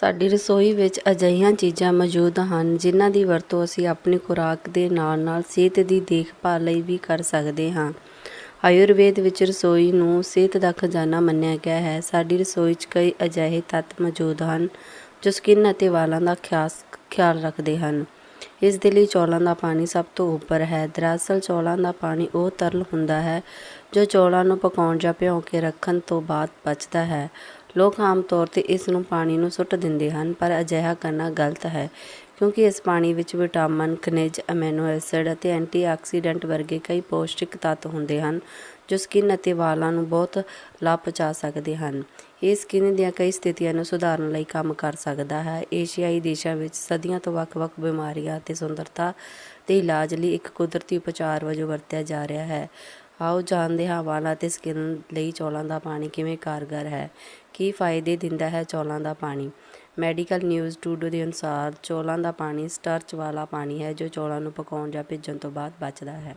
ਸਾਡੀ ਰਸੋਈ ਵਿੱਚ ਅਜਿਹੀਆਂ ਚੀਜ਼ਾਂ ਮੌਜੂਦ ਹਨ, ਜਿਨ੍ਹਾਂ ਦੀ ਵਰਤੋਂ ਅਸੀਂ ਆਪਣੀ ਖੁਰਾਕ ਦੇ ਨਾਲ-ਨਾਲ ਸਿਹਤ ਦੀ ਦੇਖਭਾਲ ਲਈ ਵੀ ਕਰ ਸਕਦੇ ਹਾਂ। ਆਯੁਰਵੇਦ ਵਿੱਚ ਰਸੋਈ ਨੂੰ ਸਿਹਤ ਦਾ ਖਜ਼ਾਨਾ ਮੰਨਿਆ ਗਿਆ ਹੈ। ਸਾਡੀ ਰਸੋਈ 'ਚ ਕਈ ਅਜਿਹੇ ਤੱਤ ਮੌਜੂਦ ਹਨ, ਜੋ ਸਕਿਨ ਅਤੇ ਵਾਲਾਂ ਦਾ ਖਾਸ ਖਿਆਲ ਰੱਖਦੇ ਹਨ। ਇਸ ਦੇ ਲਈ ਚੌਲਾਂ ਦਾ ਪਾਣੀ ਸਭ ਤੋਂ ਉੱਪਰ ਹੈ। ਦਰਅਸਲ ਚੌਲਾਂ ਦਾ ਪਾਣੀ ਉਹ ਤਰਲ ਹੁੰਦਾ ਹੈ, ਜੋ ਚੌਲਾਂ ਨੂੰ ਪਕਾਉਣ ਜਾਂ ਭਿਓਂ ਕੇ ਰੱਖਣ ਤੋਂ ਬਾਅਦ ਬਚਦਾ ਹੈ। ਲੋਕ ਆਮ ਤੌਰ 'ਤੇ ਇਸ ਨੂੰ ਪਾਣੀ ਨੂੰ ਸੁੱਟ ਦਿੰਦੇ ਹਨ ਪਰ ਅਜਿਹਾ ਕਰਨਾ ਗਲਤ ਹੈ ਕਿਉਂਕਿ ਇਸ ਪਾਣੀ ਵਿੱਚ ਵਿਟਾਮਿਨ, ਖਣਿਜ, ਅਮੀਨੋ ਐਸਿਡ ਅਤੇ ਐਂਟੀਆਕਸੀਡੈਂਟ ਵਰਗੇ ਕਈ ਪੌਸ਼ਟਿਕ ਤੱਤ ਹੁੰਦੇ ਹਨ ਜੋ ਸਕਿਨ ਅਤੇ ਵਾਲਾਂ ਨੂੰ ਬਹੁਤ ਲਾਭ ਪਹੁੰਚਾ ਸਕਦੇ ਹਨ। ਇਹ ਸਕਿਨ ਦੀਆਂ ਕਈ ਸਥਿਤੀਆਂ ਨੂੰ ਸੁਧਾਰਨ ਲਈ ਕੰਮ ਕਰ ਸਕਦਾ ਹੈ। ਏਸ਼ੀਆਈ ਦੇਸ਼ਾਂ ਵਿੱਚ ਸਦੀਆਂ ਤੋਂ ਵੱਖ-ਵੱਖ ਬਿਮਾਰੀਆਂ ਅਤੇ ਸੁੰਦਰਤਾ ਦੇ ਇਲਾਜ ਲਈ ਇੱਕ ਕੁਦਰਤੀ ਉਪਚਾਰ ਵਜੋਂ ਵਰਤਿਆ ਜਾ ਰਿਹਾ ਹੈ। ਆਓ ਜਾਣਦੇ ਹਾਂ ਵਾਲਾਂ ਅਤੇ ਸਕਿਨ ਲਈ ਚੌਲਾਂ ਦਾ ਪਾਣੀ ਕਿਵੇਂ ਕਾਰਗਰ ਹੈ। ਕੀ ਫਾਇਦੇ ਦਿੰਦਾ ਹੈ ਚੌਲਾਂ ਦਾ ਪਾਣੀ? ਮੈਡੀਕਲ ਨਿਊਜ਼ ਟੂਡੋ ਦੇ ਅਨੁਸਾਰ ਚੌਲਾਂ ਦਾ ਪਾਣੀ ਸਟਾਰਚ ਵਾਲਾ ਪਾਣੀ ਹੈ ਜੋ ਚੌਲਾਂ ਨੂੰ ਪਕਾਉਣ ਜਾਂ ਭਿੱਜਣ ਤੋਂ ਬਾਅਦ ਬਚਦਾ ਹੈ।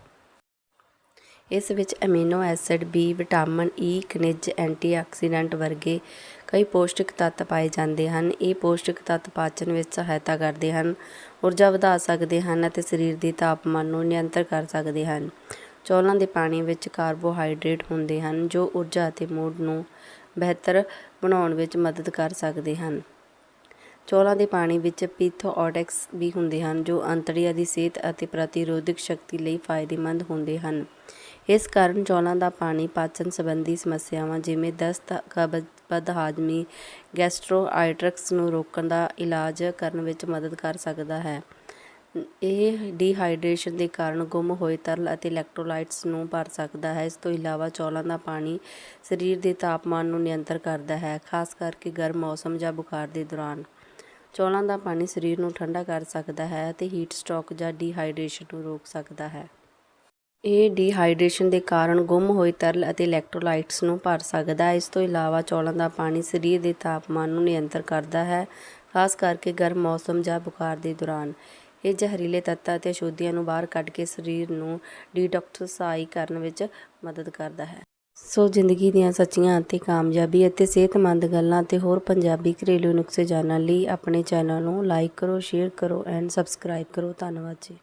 ਇਸ ਵਿੱਚ amino acid, B vitamin E, ਖਣਿਜ, ਐਂਟੀਆਕਸੀਡੈਂਟ ਵਰਗੇ ਕਈ ਪੌਸ਼ਟਿਕ ਤੱਤ ਪਾਏ ਜਾਂਦੇ ਹਨ। ਇਹ ਪੌਸ਼ਟਿਕ ਤੱਤ ਪਾਚਨ ਵਿੱਚ ਸਹਾਇਤਾ ਕਰਦੇ ਹਨ, ਊਰਜਾ ਵਧਾ ਸਕਦੇ ਹਨ ਅਤੇ ਸਰੀਰ ਦੇ ਤਾਪਮਾਨ ਨੂੰ ਨਿਯੰਤਰਣ ਕਰ ਸਕਦੇ ਹਨ। ਚੌਲਾਂ ਦੇ ਪਾਣੀ ਵਿੱਚ ਕਾਰਬੋਹਾਈਡਰੇਟ ਹੁੰਦੇ ਹਨ ਜੋ ਊਰਜਾ ਅਤੇ ਮੂਡ ਨੂੰ ਬਿਹਤਰ ਬਣਾਉਣ ਵਿੱਚ ਮਦਦ ਕਰ ਸਕਦੇ ਹਨ। ਚੌਲਾਂ ਦੇ ਪਾਣੀ ਵਿੱਚ ਪ੍ਰੋਬੀਓਟਿਕਸ ਵੀ ਹੁੰਦੇ ਹਨ ਜੋ ਅੰਤੜੀਆਂ ਦੀ ਸਿਹਤ ਅਤੇ ਪ੍ਰਤੀਰੋਧਕ ਸ਼ਕਤੀ ਲਈ ਫਾਇਦੇਮੰਦ ਹੁੰਦੇ ਹਨ। ਇਸ ਕਾਰਨ ਚੌਲਾਂ ਦਾ ਪਾਣੀ ਪਾਚਨ ਸੰਬੰਧੀ ਸਮੱਸਿਆਵਾਂ ਜਿਵੇਂ ਦਸਤ, ਕਬਜ਼, ਬਦਹਾਜ਼ਮੀ, ਗੈਸਟਰੋਆਇਟਿਸ ਨੂੰ ਰੋਕਣ ਦਾ ਇਲਾਜ ਕਰਨ ਵਿੱਚ ਮਦਦ ਕਰ ਸਕਦਾ ਹੈ। ਇਹ ਡੀਹਾਈਡਰੇਸ਼ਨ ਦੇ ਕਾਰਨ ਗੁੰਮ ਹੋਏ ਤਰਲ ਅਤੇ ਇਲੈਕਟ੍ਰੋਲਾਈਟਸ ਨੂੰ ਭਰ ਸਕਦਾ ਹੈ। ਇਸ ਤੋਂ ਇਲਾਵਾ ਚੌਲਾਂ ਦਾ ਪਾਣੀ ਸਰੀਰ ਦੇ ਤਾਪਮਾਨ ਨੂੰ ਨਿਯੰਤਰ ਕਰਦਾ ਹੈ, ਖਾਸ ਕਰਕੇ ਗਰਮ ਮੌਸਮ ਜਾਂ ਬੁਖਾਰ ਦੇ ਦੌਰਾਨ। ਚੌਲਾਂ ਦਾ ਪਾਣੀ ਸਰੀਰ ਨੂੰ ਠੰਡਾ ਕਰ ਸਕਦਾ ਹੈ ਅਤੇ ਹੀਟ ਸਟ੍ਰੋਕ ਜਾਂ ਡੀਹਾਈਡਰੇਸ਼ਨ ਨੂੰ ਰੋਕ ਸਕਦਾ ਹੈ। ਇਹ ਡੀਹਾਈਡਰੇਸ਼ਨ ਦੇ ਕਾਰਨ ਗੁੰਮ ਹੋਏ ਤਰਲ ਅਤੇ ਇਲੈਕਟ੍ਰੋਲਾਈਟਸ ਨੂੰ ਭਰ ਸਕਦਾ ਹੈ। ਇਸ ਤੋਂ ਇਲਾਵਾ ਚੌਲਾਂ ਦਾ ਪਾਣੀ ਸਰੀਰ ਦੇ ਤਾਪਮਾਨ ਨੂੰ ਨਿਯੰਤਰ ਕਰਦਾ ਹੈ, ਖਾਸ ਕਰਕੇ ਗਰਮ ਮੌਸਮ ਜਾਂ ਬੁਖਾਰ ਦੇ ਦੌਰਾਨ। ਇਹ ਜ਼ਹਿਰੀਲੇ ਤੱਤਾਂ ਅਤੇ ਅਸ਼ੁੱਧੀਆਂ ਨੂੰ ਬਾਹਰ ਕੱਢ ਕੇ ਸਰੀਰ ਨੂੰ ਡੀਟੌਕਸਾਈਜ਼ ਕਰਨ ਵਿੱਚ ਮਦਦ ਕਰਦਾ ਹੈ। ਸੋ ਜ਼ਿੰਦਗੀ ਦੀਆਂ ਸੱਚੀਆਂ ਅਤੇ ਕਾਮਯਾਬੀ ਅਤੇ ਸਿਹਤਮੰਦ ਗੱਲਾਂ ਅਤੇ ਹੋਰ ਪੰਜਾਬੀ ਘਰੇਲੂ ਨੁਕਸੇ ਜਾਣਨ ਲਈ ਆਪਣੇ ਚੈਨਲ ਨੂੰ ਲਾਈਕ ਕਰੋ, ਸ਼ੇਅਰ ਕਰੋ ਐਂਡ ਸਬਸਕ੍ਰਾਈਬ ਕਰੋ। ਧੰਨਵਾਦ ਜੀ।